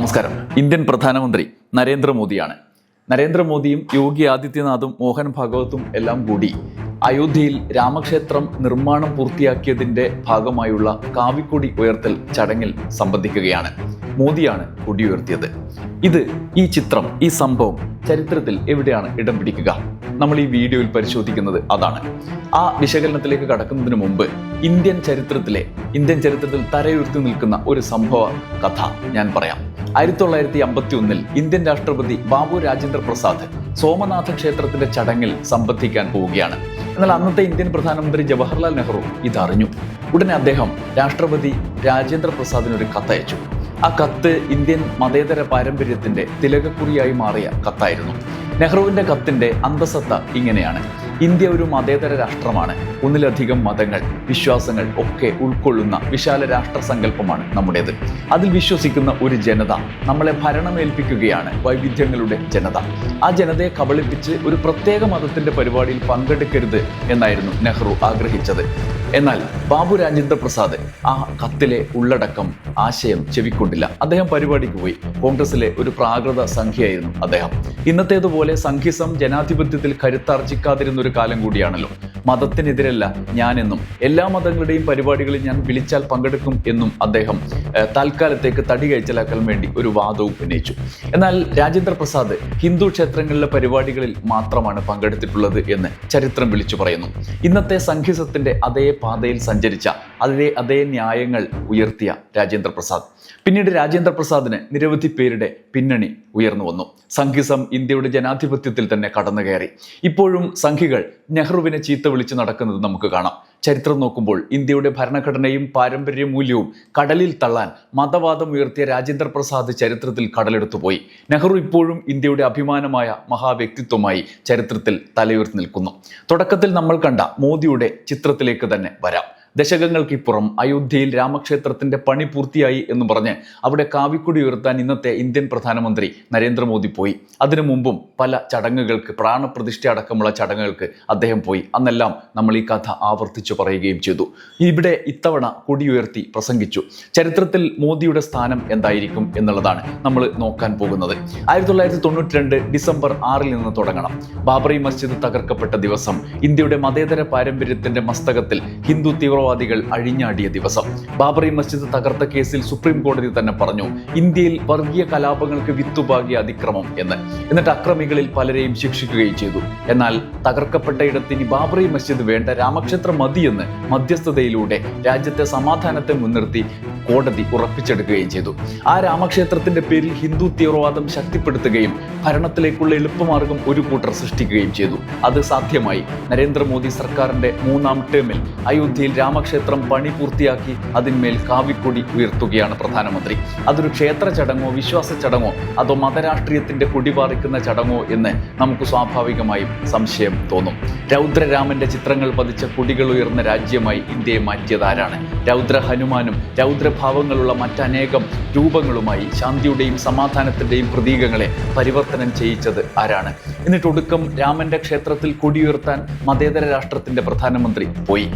നമസ്കാരം. ഇന്ത്യൻ പ്രധാനമന്ത്രി നരേന്ദ്രമോദിയാണ്. നരേന്ദ്രമോദിയും യോഗി ആദിത്യനാഥും മോഹൻ ഭാഗവതും എല്ലാം കൂടി അയോധ്യയിൽ രാമക്ഷേത്രം നിർമ്മാണം പൂർത്തിയാക്കിയതിന്റെ ഭാഗമായുള്ള കാവിക്കൊടി ഉയർത്തൽ ചടങ്ങിൽ സംബന്ധിക്കുകയാണ്. മോദിയാണ് കൊടി ഉയർത്തിയത് ഇത് ഈ ചിത്രം ഈ സംഭവം ചരിത്രത്തിൽ എവിടെയാണ് ഇടം പിടിക്കുക? നമ്മൾ ഈ വീഡിയോയിൽ പരിശോധിക്കുന്നത് അതാണ്. ആ വിശകലനത്തിലേക്ക് കടക്കുന്നതിന് മുമ്പ് ഇന്ത്യൻ ചരിത്രത്തിലെ ഇന്ത്യൻ ചരിത്രത്തിൽ തരയുയർത്തി നിൽക്കുന്ന ഒരു സംഭവ കഥ ഞാൻ പറയാം. ആയിരത്തി തൊള്ളായിരത്തി അമ്പത്തി ഒന്നിൽ ഇന്ത്യൻ രാഷ്ട്രപതി ബാബു രാജേന്ദ്ര പ്രസാദ് സോമനാഥ ക്ഷേത്രത്തിന്റെ ചടങ്ങിൽ സംബന്ധിക്കാൻ പോവുകയാണ്. എന്നാൽ അന്നത്തെ ഇന്ത്യൻ പ്രധാനമന്ത്രി ജവഹർലാൽ നെഹ്റു ഇതറിഞ്ഞു. ഉടനെ അദ്ദേഹം രാഷ്ട്രപതി രാജേന്ദ്ര പ്രസാദിന് ഒരു കത്തയച്ചു. ആ കത്ത് ഇന്ത്യൻ മതേതര പാരമ്പര്യത്തിന്റെ തിലകക്കുറിയായി മാറിയ കത്തായിരുന്നു. നെഹ്റുവിന്റെ കത്തിന്റെ അന്തസത്ത ഇങ്ങനെയാണ്. ഇന്ത്യ ഒരു മതേതര രാഷ്ട്രമാണ്. ഒന്നിലധികം മതങ്ങൾ വിശ്വാസങ്ങൾ ഒക്കെ ഉൾക്കൊള്ളുന്ന വിശാല രാഷ്ട്ര സങ്കല്പമാണ് നമ്മുടേത്. അതിൽ വിശ്വസിക്കുന്ന ഒരു ജനത നമ്മളെ ഭരണമേൽപ്പിക്കുകയാണ് വൈവിധ്യങ്ങളുടെ ജനത. ആ ജനതയെ കബളിപ്പിച്ച് ഒരു പ്രത്യേക മതത്തിന്റെ പരിപാടിയിൽ പങ്കെടുക്കരുത് എന്നായിരുന്നു നെഹ്റു ആഗ്രഹിച്ചത്. എന്നാൽ ബാബു രാജേന്ദ്ര പ്രസാദ് ആ കത്തിലെ ഉള്ളടക്കം ആശയം ചെവിക്കൊണ്ടില്ല. അദ്ദേഹം പരിപാടിക്ക് പോയി. കോൺഗ്രസിലെ ഒരു പ്രാകൃത സംഖ്യയായിരുന്നു അദ്ദേഹം. ഇന്നത്തേതുപോലെ സംഖ്യസം ജനാധിപത്യത്തിൽ കരുത്താർജിക്കാതിരുന്ന ഒരു കാലം കൂടിയാണല്ലോ. മതത്തിനെതിരല്ല ഞാനെന്നും എല്ലാ മതങ്ങളുടെയും പരിപാടികളിൽ ഞാൻ വിളിച്ചാൽ പങ്കെടുക്കും എന്നും അദ്ദേഹം തൽക്കാലത്തേക്ക് തടി കഴിച്ചലാക്കാൻ വേണ്ടി ഒരു വാദവും ഉന്നയിച്ചു. എന്നാൽ രാജേന്ദ്ര പ്രസാദ് ഹിന്ദു ക്ഷേത്രങ്ങളിലെ പരിപാടികളിൽ മാത്രമാണ് പങ്കെടുത്തിട്ടുള്ളത് എന്ന് ചരിത്രം വിളിച്ചു പറയുന്നു. ഇന്നത്തെ സംഘിസത്തിന്റെ അതേ പാതയിൽ സഞ്ചരിച്ച അതിലെ അതേ ന്യായങ്ങൾ ഉയർത്തിയ രാജേന്ദ്ര പ്രസാദ്. പിന്നീട് രാജേന്ദ്ര പ്രസാദിന് നിരവധി പേരുടെ പിന്നണി ഉയർന്നു വന്നു. സംഘിസം ഇന്ത്യയുടെ ജനാധിപത്യത്തിൽ തന്നെ കടന്നു കയറി ഇപ്പോഴും സംഘികൾ നെഹ്റുവിനെ ചീത്ത വിളിച്ച് നടക്കുന്നത് നമുക്ക് കാണാം. ചരിത്രം നോക്കുമ്പോൾ ഇന്ത്യയുടെ ഭരണഘടനയും പാരമ്പര്യ മൂല്യവും കടലിൽ തള്ളാൻ മതവാദം ഉയർത്തിയ രാജേന്ദ്ര പ്രസാദ് ചരിത്രത്തിൽ കടലെടുത്തുപോയി നെഹ്റു ഇപ്പോഴും ഇന്ത്യയുടെ അഭിമാനമായ മഹാവ്യക്തിത്വമായി ചരിത്രത്തിൽ തലയുയർത്തി നിൽക്കുന്നു. തുടക്കത്തിൽ നമ്മൾ കണ്ട മോദിയുടെ ചിത്രത്തിലേക്ക് തന്നെ വരാം. ദശകങ്ങൾക്കിപ്പുറം അയോധ്യയിൽ രാമക്ഷേത്രത്തിന്റെ പണി പൂർത്തിയായി എന്ന് പറഞ്ഞ് അവിടെ കാവിക്കൊടി ഉയർത്താൻ ഇന്നത്തെ ഇന്ത്യൻ പ്രധാനമന്ത്രി നരേന്ദ്രമോദി പോയി. അതിനു മുമ്പും പല ചടങ്ങുകൾക്ക് പ്രാണപ്രതിഷ്ഠ അടക്കമുള്ള ചടങ്ങുകൾക്ക് അദ്ദേഹം പോയി. അന്നെല്ലാം നമ്മൾ ഈ കഥ ആവർത്തിച്ചു പറയുകയും ചെയ്തു. ഇവിടെ ഇത്തവണ കൊടിയുയർത്തി പ്രസംഗിച്ചു. ചരിത്രത്തിൽ മോദിയുടെ സ്ഥാനം എന്തായിരിക്കും എന്നുള്ളതാണ് നമ്മൾ നോക്കാൻ പോകുന്നത്. ആയിരത്തി തൊള്ളായിരത്തി തൊണ്ണൂറ്റി രണ്ട് ഡിസംബർ ആറിൽ നിന്ന് തുടങ്ങണം. ബാബറി മസ്ജിദ് തകർക്കപ്പെട്ട ദിവസം ഇന്ത്യയുടെ മതേതര പാരമ്പര്യത്തിന്റെ മസ്തകത്തിൽ ഹിന്ദു തീവ്രവാദികൾ അഴിഞ്ഞാടിയ ദിവസം. ബാബറി മസ്ജിദ് തകർത്ത കേസിൽ സുപ്രീം കോടതി തന്നെ പറഞ്ഞു ഇന്ത്യയിൽ വർഗീയ കലാപങ്ങൾക്ക് വിത്തുപാകിയ അതിക്രമം എന്ന്. എന്നിട്ട് അക്രമികളിൽ പലരെയും ശിക്ഷിക്കുകയും ചെയ്തു. എന്നാൽ തകർക്കപ്പെട്ട ഇടത്ത് ഇനി ബാബറി മസ്ജിദ് വേണ്ട രാമക്ഷേത്രം മതിയെന്ന് മധ്യസ്ഥതയിലൂടെ രാജ്യത്തെ സമാധാനത്തെ മുൻനിർത്തി കോടതി ഉറപ്പിച്ചെടുക്കുകയും ചെയ്തു. ആ രാമക്ഷേത്രത്തിന്റെ പേരിൽ ഹിന്ദു തീവ്രവാദം ശക്തിപ്പെടുത്തുകയും ഭരണത്തിലേക്കുള്ള എളുപ്പമാർഗം ഒരു കൂട്ടർ സൃഷ്ടിക്കുകയും ചെയ്തു. അത് സാധ്യമായി. നരേന്ദ്രമോദി സർക്കാരിന്റെ മൂന്നാം ടേമിൽ അയോധ്യയിൽ രാമക്ഷേത്രം പണി പൂർത്തിയാക്കി അതിന്മേൽ കാവിക്കൊടി ഉയർത്തുകയാണ് പ്രധാനമന്ത്രി. അതൊരു ക്ഷേത്ര ചടങ്ങോ വിശ്വാസ ചടങ്ങോ അതോ മതരാഷ്ട്രീയത്തിന്റെ കൊടി പാറിക്കുന്ന ചടങ്ങോ എന്ന് നമുക്ക് സ്വാഭാവികമായും സംശയം തോന്നും. രൗദ്രരാമന്റെ ചിത്രങ്ങൾ പതിച്ച കൊടികൾ ഉയർന്ന രാജ്യമായി ഇന്ത്യയെ മാറ്റിയതാരാണ്? രൗദ്ര ഹനുമാനും രൗദ്രഭാവങ്ങളുള്ള മറ്റനേകം രൂപങ്ങളുമായി ശാന്തിയുടെയും സമാധാനത്തിന്റെയും പ്രതീകങ്ങളെ പരിവർത്തനം ചെയ്യിച്ചത് ആരാണ്? എന്നിട്ട് ഒടുക്കം രാമന്റെ ക്ഷേത്രത്തിൽ കൊടിയുയർത്താൻ മതേതര രാഷ്ട്രത്തിന്റെ പ്രധാനമന്ത്രി പോയി.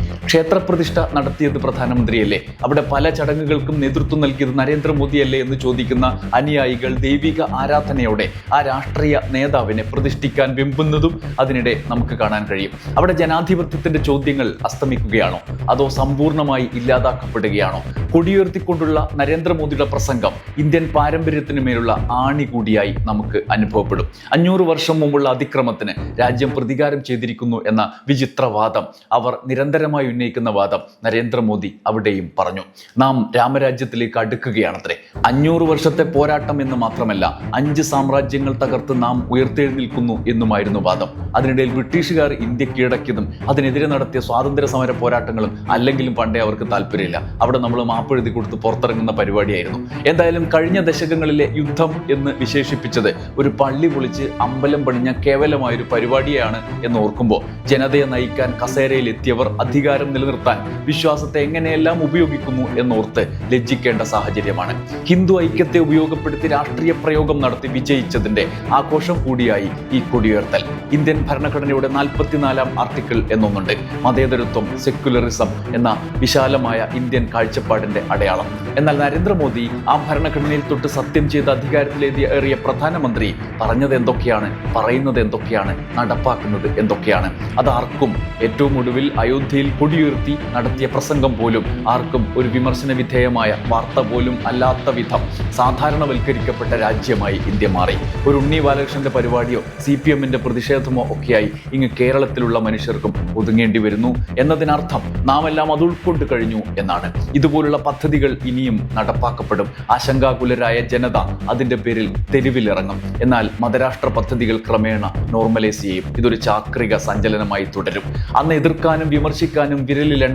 ക്ഷേത്രപ്രതിഷ്ഠ നടത്തിയത് പ്രധാനമന്ത്രിയല്ലേ? അവിടെ പല ചടങ്ങുകൾക്കും നേതൃത്വം നൽകിയത് നരേന്ദ്രമോദിയല്ലേ എന്ന് ചോദിക്കുന്ന അനുയായികൾ ദൈവിക ആരാധനയോടെ ആ രാഷ്ട്രീയ നേതാവിനെ പ്രതിഷ്ഠിക്കാൻ വിമ്പുന്നതും അതിനിടെ നമുക്ക് കാണാൻ കഴിയും. അവിടെ ജനാധിപത്യത്തിന്റെ ചോദ്യങ്ങൾ അസ്തമിക്കുകയാണോ? അതോ സമ്പൂർണമായി ഇല്ലാതാക്കപ്പെടുകയാണോ? കൊടിയുയർത്തിക്കൊണ്ടുള്ള നരേന്ദ്രമോദിയുടെ പ്രസംഗം ഇന്ത്യൻ പാരമ്പര്യത്തിന് മേലുള്ള ആണി കൂടിയായി നമുക്ക് അനുഭവപ്പെടും. അഞ്ഞൂറ് വർഷം മുമ്പുള്ള അതിക്രമത്തിന് രാജ്യം പ്രതികാരം ചെയ്തിരിക്കുന്നു എന്ന വിചിത്രവാദം അവർ നിരന്തരമായി ഉന്നയിക്കുന്ന വാദം നരേന്ദ്രമോദി അവിടെയും പറഞ്ഞു. നാം രാമരാജ്യത്തിലേക്ക് അടുക്കുകയാണത്രേ. അഞ്ഞൂറ് വർഷത്തെ പോരാട്ടം എന്ന് മാത്രമല്ല അഞ്ച് സാമ്രാജ്യങ്ങൾ തകർത്ത് നാം ഉയർത്തെഴുന്നേൽക്കുന്നു എന്നുമായിരുന്നു വാദം. അതിനിടയിൽ ബ്രിട്ടീഷുകാർ ഇന്ത്യ കീഴടക്കിയതും അതിനെതിരെ നടത്തിയ സ്വാതന്ത്ര്യ സമര പോരാട്ടങ്ങളും അല്ലെങ്കിലും പണ്ടേ അവർക്ക് താല്പര്യമില്ല. അവിടെ നമ്മൾ മാപ്പ് എഴുതി കൊടുത്ത് പുറത്തിറങ്ങുന്ന പരിപാടിയായിരുന്നു. എന്തായാലും കഴിഞ്ഞ ദശകങ്ങളിലെ യുദ്ധം എന്ന് വിശേഷിപ്പിച്ചത് ഒരു പള്ളി പൊളിച്ച് അമ്പലം പണിഞ്ഞ കേവലമായൊരു പരിപാടിയാണ് എന്ന് ഓർക്കുമ്പോൾ ജനതയെ നയിക്കാൻ കസേരയിൽ എത്തിയവർ അധികാരം നിലനിർത്താൻ വിശ്വാസത്തെ എങ്ങനെയെല്ലാം ഉപയോഗിക്കുന്നു എന്നോർത്ത് ലജ്ജിക്കേണ്ട സാഹചര്യമാണ്. ഹിന്ദു ഐക്യത്തെ ഉപയോഗപ്പെടുത്തി രാഷ്ട്രീയ പ്രയോഗം നടത്തി വിജയിച്ചതിന്റെ ആഘോഷം കൂടിയായി ഈ കൊടിയുയർത്തൽ. ഇന്ത്യൻ ഭരണഘടനയുടെ നാൽപ്പത്തിനാലാം ആർട്ടിക്കിൾ എന്നൊന്നുണ്ട്. മതേതരത്വം സെക്യുലറിസം എന്ന വിശാലമായ ഇന്ത്യൻ കാഴ്ചപ്പാടിന്റെ അടയാളം. എന്നാൽ നരേന്ദ്രമോദി ആ ഭരണഘടനയിൽ തൊട്ട് സത്യം ചെയ്ത് അധികാരത്തിലേറിയ പ്രധാനമന്ത്രി പറഞ്ഞത് എന്തൊക്കെയാണ് പറയുന്നത് എന്തൊക്കെയാണ് നടപ്പാക്കുന്നത് എന്തൊക്കെയാണ്? അതാർക്കും ഏറ്റവും ഒടുവിൽ അയോധ്യയിൽ കൊടിയുയർത്തി നടത്തിയ പ്രസംഗം പോലും ആർക്കും ഒരു വിമർശന വിധേയമായ വാർത്ത പോലും അല്ലാത്ത വിധം സാധാരണവൽക്കരിക്കപ്പെട്ട രാജ്യമായി ഇന്ത്യ മാറി. ഒരു ഉണ്ണി ബാലകൃഷ്ണന്റെ പരിപാടിയോ സി പി എമ്മിന്റെ പ്രതിഷേധമോ ഒക്കെയായി ഇങ്ങ് കേരളത്തിലുള്ള മനുഷ്യർക്കും ഒതുങ്ങേണ്ടി വരുന്നു എന്നതിനർത്ഥം നാം എല്ലാം അത് ഉൾക്കൊണ്ട് കഴിഞ്ഞു എന്നാണ്. ഇതുപോലുള്ള പദ്ധതികൾ ഇനിയും നടപ്പാക്കപ്പെടും. ആശങ്കാകുലരായ ജനത അതിന്റെ പേരിൽ തെരുവിലിറങ്ങും. എന്നാൽ മതരാഷ്ട്ര പദ്ധതികൾ ക്രമേണ നോർമലൈസ് ചെയ്യും. ഇതൊരു ചാക്രിക സഞ്ചലനമായി തുടരും. അന്ന് എതിർക്കാനും വിമർശിക്കാനും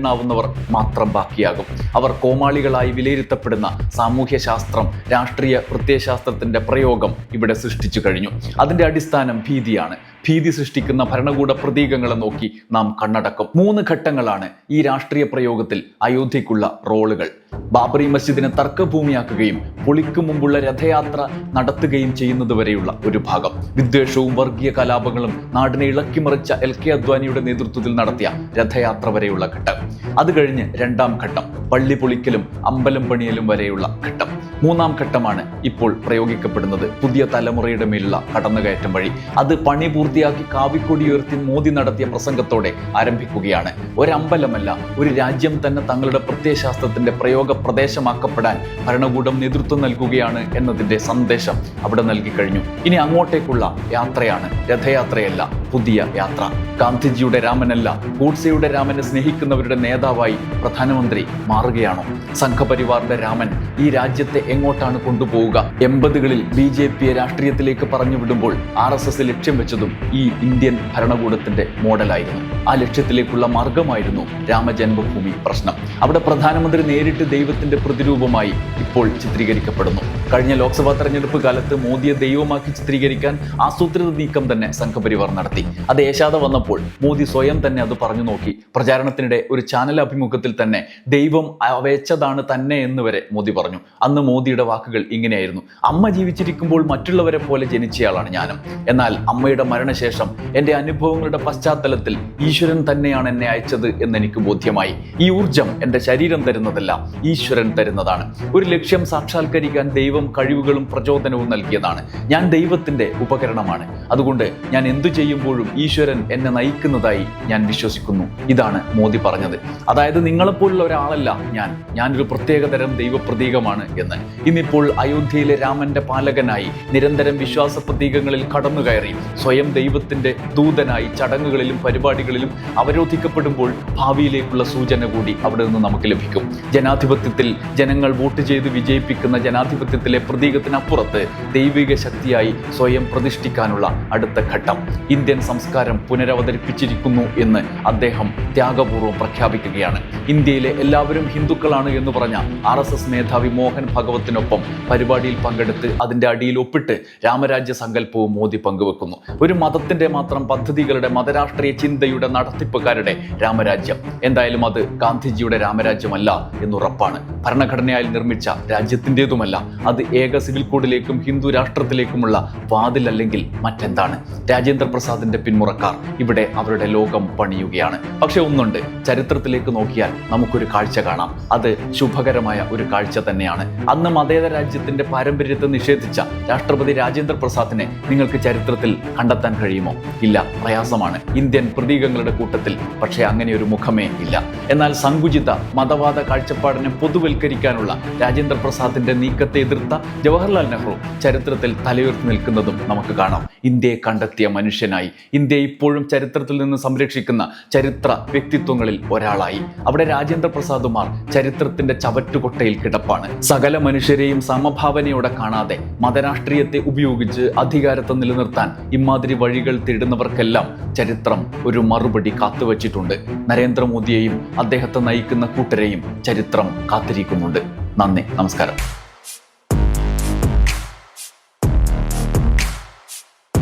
വിരലിലെണ്ണാവുന്നവർ മാത്രം ബാക്കിയാകും. അവർ കോമാളികളായി വിലയിരുത്തപ്പെടുന്ന സാമൂഹ്യ ശാസ്ത്രം രാഷ്ട്രീയ പ്രത്യയശാസ്ത്രത്തിന്റെ പ്രയോഗം ഇവിടെ സൃഷ്ടിച്ചു കഴിഞ്ഞു. അതിന്റെ അടിസ്ഥാനം ഭീതിയാണ്. ഭീതി സൃഷ്ടിക്കുന്ന ഭരണകൂട പ്രതീകങ്ങളെ നോക്കി നാം കണ്ണടക്കും. മൂന്ന് ഘട്ടങ്ങളാണ് ഈ രാഷ്ട്രീയ പ്രയോഗത്തിൽ അയോധ്യയ്ക്കുള്ള റോളുകൾ. ബാബറി മസ്ജിദിനെ തർക്കഭൂമിയാക്കുകയും പൊളിക്കു മുമ്പുള്ള രഥയാത്ര നടത്തുകയും ചെയ്യുന്നതുവരെയുള്ള ഒരു ഭാഗം. വിദ്വേഷവും വർഗീയ കലാപങ്ങളും നാടിനെ ഇളക്കിമറിച്ച എൽ കെ അദ്വാനിയുടെ നേതൃത്വത്തിൽ നടത്തിയ രഥയാത്ര വരെയുള്ള ഘട്ടം. അത് കഴിഞ്ഞ് രണ്ടാം ഘട്ടം പള്ളി പൊളിക്കലും അമ്പലം പണിയലും വരെയുള്ള ഘട്ടം. മൂന്നാം ഘട്ടമാണ് ഇപ്പോൾ പ്രയോഗിക്കപ്പെടുന്നത് പുതിയ തലമുറയുടെ മേലുള്ള കടന്നുകയറ്റം വഴി. അത് പണി പൂർത്തിയാക്കി കാവിക്കൊടി ഉയർത്തി മോദി നടത്തിയ പ്രസംഗത്തോടെ ആരംഭിക്കുകയാണ്. ഒരമ്പലമല്ല ഒരു രാജ്യം തന്നെ തങ്ങളുടെ പ്രത്യയശാസ്ത്രത്തിന്റെ പ്രയോഗ പ്രദേശമാക്കപ്പെടാൻ ഭരണകൂടം നേതൃത്വം നൽകുകയാണ് എന്നതിന്റെ സന്ദേശം അവിടെ നൽകി കഴിഞ്ഞു ഇനി അങ്ങോട്ടേക്കുള്ള യാത്രയാണ് രഥയാത്രയല്ല. പുതിയ യാത്ര. ഗാന്ധിജിയുടെ രാമനല്ല ഗോഡ്സെയുടെ രാമനെ സ്നേഹിക്കുന്നവരുടെ നേതാവായി പ്രധാനമന്ത്രി മാറുകയാണോ? സംഘപരിവാറിന്റെ രാമൻ ഈ രാജ്യത്തെ എങ്ങോട്ടാണ് കൊണ്ടുപോവുക? എൺപതുകളിൽ ബി ജെ പിയെ രാഷ്ട്രീയത്തിലേക്ക് പറഞ്ഞു വിടുമ്പോൾ ആർ എസ് എസ് ലക്ഷ്യം വെച്ചതും ഈ ഇന്ത്യൻ ഭരണകൂടത്തിന്റെ മോഡലായിരുന്നു. ആ ലക്ഷ്യത്തിലേക്കുള്ള മാർഗമായിരുന്നു രാമജന്മഭൂമി പ്രശ്നം. അവിടെ പ്രധാനമന്ത്രി നേരിട്ട് ദൈവത്തിന്റെ പ്രതിരൂപമായി ഇപ്പോൾ ചിത്രീകരിക്കപ്പെടുന്നു. കഴിഞ്ഞ ലോക്സഭാ തെരഞ്ഞെടുപ്പ് കാലത്ത് മോദിയെ ദൈവമാക്കി ചിത്രീകരിക്കാൻ ആസൂത്രിത നീക്കം തന്നെ സംഘപരിവാർ നടത്തി. അത് ഏശാതെ വന്നപ്പോൾ മോദി സ്വയം തന്നെ അത് പറഞ്ഞു നോക്കി. പ്രചാരണത്തിനിടെ ഒരു ചാനൽ അഭിമുഖത്തിൽ തന്നെ ദൈവം അവയച്ചതാണ് തന്നെ എന്ന് വരെ മോദി പറഞ്ഞു. അന്ന് മോദിയുടെ വാക്കുകൾ ഇങ്ങനെയായിരുന്നു. അമ്മ ജീവിച്ചിരിക്കുമ്പോൾ മറ്റുള്ളവരെ പോലെ ജനിച്ചയാളാണ് ഞാനും. എന്നാൽ അമ്മയുടെ മരണശേഷം എന്റെ അനുഭവങ്ങളുടെ പശ്ചാത്തലത്തിൽ ഈശ്വരൻ തന്നെയാണ് എന്നെ അയച്ചത് എന്ന് എനിക്ക് ബോധ്യമായി. ഈ ഊർജം എന്റെ ശരീരം തരുന്നതല്ല ഈശ്വരൻ തരുന്നതാണ്. ഒരു ലക്ഷ്യം സാക്ഷാത്കരിക്കാൻ ദൈവം കഴിവുകളും പ്രചോദനവും നൽകിയതാണ്. ഞാൻ ദൈവത്തിന്റെ ഉപകരണമാണ്. അതുകൊണ്ട് ഞാൻ എന്തു ചെയ്യുമ്പോഴും ഈശ്വരൻ എന്നെ നയിക്കുന്നതായി ഞാൻ വിശ്വസിക്കുന്നു. ഇതാണ് മോദി പറഞ്ഞത്. അതായത് നിങ്ങളെപ്പോലുള്ള ഒരാളല്ല ഞാൻ. ഞാനൊരു പ്രത്യേകതരം ദൈവപ്രതീകമാണ് എന്ന്. ഇന്നിപ്പോൾ അയോധ്യയിലെ രാമന്റെ പാലകനായി നിരന്തരം വിശ്വാസ പ്രതീകങ്ങളിൽ കടന്നുകയറി സ്വയം ദൈവത്തിന്റെ ദൂതനായി ചടങ്ങുകളിലും പരിപാടികളിലും അവരോധിക്കപ്പെടുമ്പോൾ ഭാവിയിലേക്കുള്ള സൂചന കൂടി അവിടെ നിന്ന് നമുക്ക് ലഭിക്കും. ജനാധിപത്യത്തിൽ ജനങ്ങൾ വോട്ട് ചെയ്ത് വിജയിപ്പിക്കുന്ന ജനാധിപത്യത്തിലെ പ്രതീകത്തിനപ്പുറത്ത് ദൈവിക ശക്തിയായി സ്വയം പ്രതിഷ്ഠിക്കാനുള്ള അടുത്ത ഘട്ടം. ഇന്ത്യൻ സംസ്കാരം പുനരവതരിപ്പിച്ചിരിക്കുന്നു എന്ന് അദ്ദേഹം ത്യാഗപൂർവം പ്രഖ്യാപിക്കുകയാണ്. ഇന്ത്യയിലെ എല്ലാവരും ഹിന്ദുക്കളാണ് എന്ന് പറഞ്ഞ ആർ എസ് എസ് മേധാവി മോഹൻ ഭഗവത്തിനൊപ്പം പരിപാടിയിൽ പങ്കെടുത്ത് അതിന്റെ അടിയിൽ ഒപ്പിട്ട് രാമരാജ്യ സങ്കല്പവും മോദി പങ്കുവെക്കുന്നു. ഒരു മതത്തിന്റെ മാത്രം പദ്ധതികളുടെ മതരാഷ്ട്രീയ ചിന്തയുടെ നടത്തിപ്പുകാരുടെ രാമരാജ്യം. എന്തായാലും അത് ഗാന്ധിജിയുടെ രാമരാജ്യമല്ല എന്നുറപ്പാണ്. ഭരണഘടനയാൽ നിർമ്മിച്ച രാജ്യത്തിന്റെതുമല്ല. അത് ഏക സിവിൽ കോഡിലേക്കും ഹിന്ദു രാഷ്ട്രത്തിലേക്കുമുള്ള വാതിലല്ലെങ്കിൽ മറ്റെന്താണ്? രാജേന്ദ്ര പ്രസാദിന്റെ പിന്മുറക്കാർ ഇവിടെ അവരുടെ ലോകം പണിയുകയാണ്. പക്ഷെ ഒന്നുണ്ട് ചരിത്രത്തിലേക്ക് നോക്കിയാൽ നമുക്കൊരു കാഴ്ച കാണാം. അത് ശുഭകരമായ ഒരു കാഴ്ച തന്നെയാണ്. അന്ന് മതേതര രാജ്യത്തിന്റെ പാരമ്പര്യത്തെ നിഷേധിച്ച രാഷ്ട്രപതി രാജേന്ദ്ര പ്രസാദിനെ നിങ്ങൾക്ക് ചരിത്രത്തിൽ കണ്ടെത്താൻ കഴിയുമോ? ഇല്ല പ്രയാസമാണ്. ഇന്ത്യൻ പ്രതീകങ്ങളുടെ കൂട്ടത്തിൽ പക്ഷേ അങ്ങനെ ഒരു മുഖമേ ഇല്ല. എന്നാൽ സങ്കുചിത മതവാദ കാഴ്ചപ്പാടിനെ പൊതുവൽക്കരിക്കാനുള്ള രാജേന്ദ്ര പ്രസാദിന്റെ നീക്കത്തെ എതിർത്ത ജവഹർലാൽ നെഹ്റു ചരിത്രത്തിൽ തലയുയർത്തി നിൽക്കുന്നതും നമുക്ക് കാണാം. ഇന്ത്യയെ കണ്ടെത്തിയ മനുഷ്യനായി ഇന്ത്യയെ ഇപ്പോഴും ചരിത്രത്തിൽ നിന്ന് സംരക്ഷിക്കുന്ന ചരിത്ര വ്യക്തിത്വങ്ങളിൽ ഒരാളായി. അവിടെ രാജേന്ദ്ര പ്രസാദുമാർ ചരിത്രത്തിന്റെ ചവറ്റുകൊട്ടയിൽ കിടപ്പാണ്. സകല മനുഷ്യരെയും സമഭാവനയോടെ കാണാതെ മതരാഷ്ട്രീയത്തെ ഉപയോഗിച്ച് അധികാരത്തെ നിലനിർത്താൻ ഇമാതിരി വഴികൾ തേടുന്നവർക്കെല്ലാം ചരിത്രം ഒരു മറുപടി കാത്തുവച്ചിട്ടുണ്ട്. നരേന്ദ്രമോദിയെയും അദ്ദേഹത്തെ നയിക്കുന്ന കൂട്ടരെയും ചരിത്രം കാത്തിരിക്കുന്നുണ്ട്. നന്ദി നമസ്കാരം.